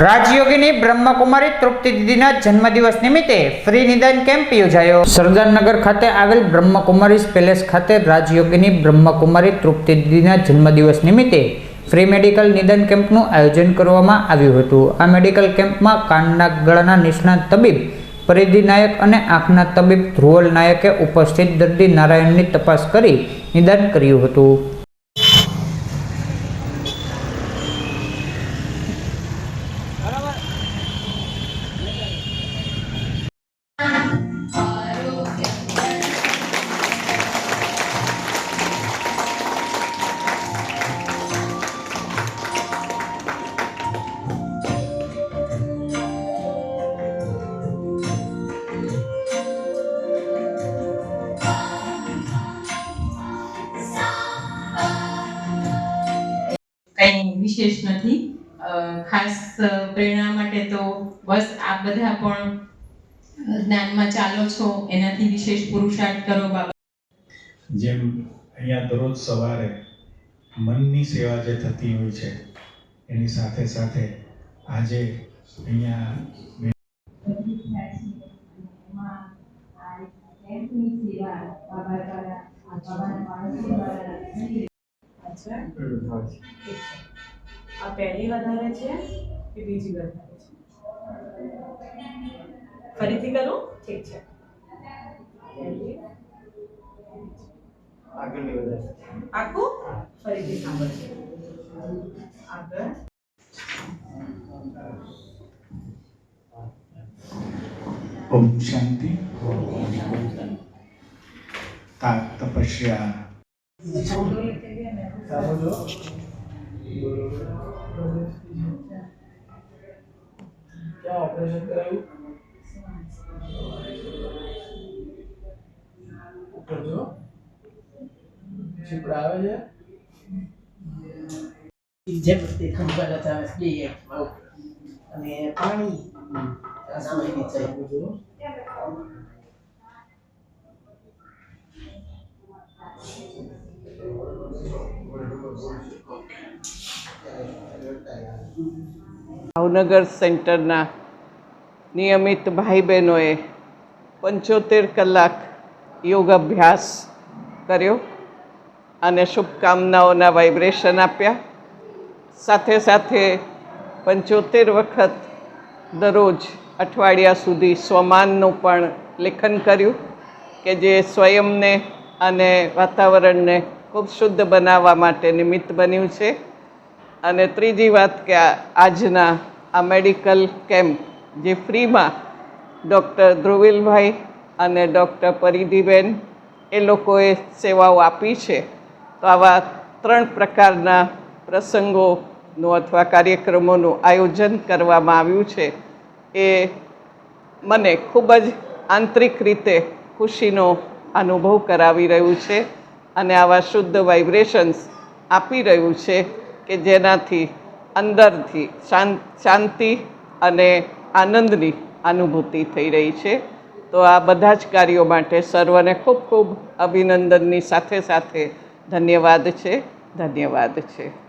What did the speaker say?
રાજયોગીની બ્રહ્મકુમારી તૃપ્તિ દીદીના જન્મદિવસ નિમિત્તે ફ્રી નિદાન કેમ્પ યોજાયો. સરદારનગર ખાતે આવેલ બ્રહ્મકુમારી પેલેસ ખાતે રાજયોગીની બ્રહ્મકુમારી તૃપ્તિ દીદીના જન્મદિવસ નિમિત્તે ફ્રી મેડિકલ નિદાન કેમ્પનું આયોજન કરવામાં આવ્યું હતું. આ મેડિકલ કેમ્પમાં કાનના ગળાના નિષ્ણાત તબીબ, પરિધિ નાયક અને આંખના તબીબ ધ્રુવલ નાયકે ઉપસ્થિત દર્દી નારાયણની તપાસ કરી નિદાન કર્યું હતું. કંઈ વિશેષ નથી. ખાસ પ્રેરણા માટે તો બસ આપ બધા પણ જ્ઞાનમાં ચાલો છો. એનાથી વિશેષ પુરુષાર્થ કરો બાબા જેમ અહીંયા દરરોજ સવારે મનની સેવા જે થતી હોય છે એની સાથે સાથે આજે અહીંયા અચ્છા આ પહેલી વધારે છે કે બીજી વધારે છે? ફરીથી કરું? ઠીક છે. પહેલી, આગળની વધારે આખું? ફરીથી સાંભળશે આગળ. ઓમ શાંતિ. તપસ્યા. ક્યાં ઓપરેશન કરાયું? કરજો છીપડા આવે છે. જેમ તે ખંભાલા ચાવે બે એક્ટમાં અને પાણી. આ સમયની છે કરજો ભાવનગર સેન્ટરના નિયમિત ભાઈ બહેનોએ પંચોતેર કલાક યોગ અભ્યાસ કર્યો અને શુભકામનાઓના વાઇબ્રેશન આપ્યા. સાથે સાથે પંચોતેર વખત દરરોજ અઠવાડિયા સુધી સ્વમાનનું પણ લેખન કર્યું કે જે સ્વયંને અને વાતાવરણને ખૂબ શુદ્ધ બનાવવા માટે નિમિત્ત બન્યું છે. અને ત્રીજી વાત કે આજના આ મેડિકલ કેમ્પ જે ફ્રીમાં ડૉક્ટર ધ્રુવિલભાઈ અને ડૉક્ટર પરિધિબેન એ લોકોએ સેવાઓ આપી છે. તો આવા ત્રણ પ્રકારના પ્રસંગોનું અથવા કાર્યક્રમોનું આયોજન કરવામાં આવ્યું છે. એ મને ખૂબ જ આંતરિક રીતે ખુશીનો અનુભવ કરાવી રહ્યું છે. અને આવા શુદ્ધ વાઇબ્રેશન્સ આપી રહ્યું છે કે જેનાથી અંદરથી શાંત અને આનંદની અનુભૂતિ થઈ રહી છે. તો આ બધા જ કાર્યો માટે સર્વને ખૂબ ખૂબ અભિનંદનની સાથે સાથે ધન્યવાદ છે. ધન્યવાદ છે.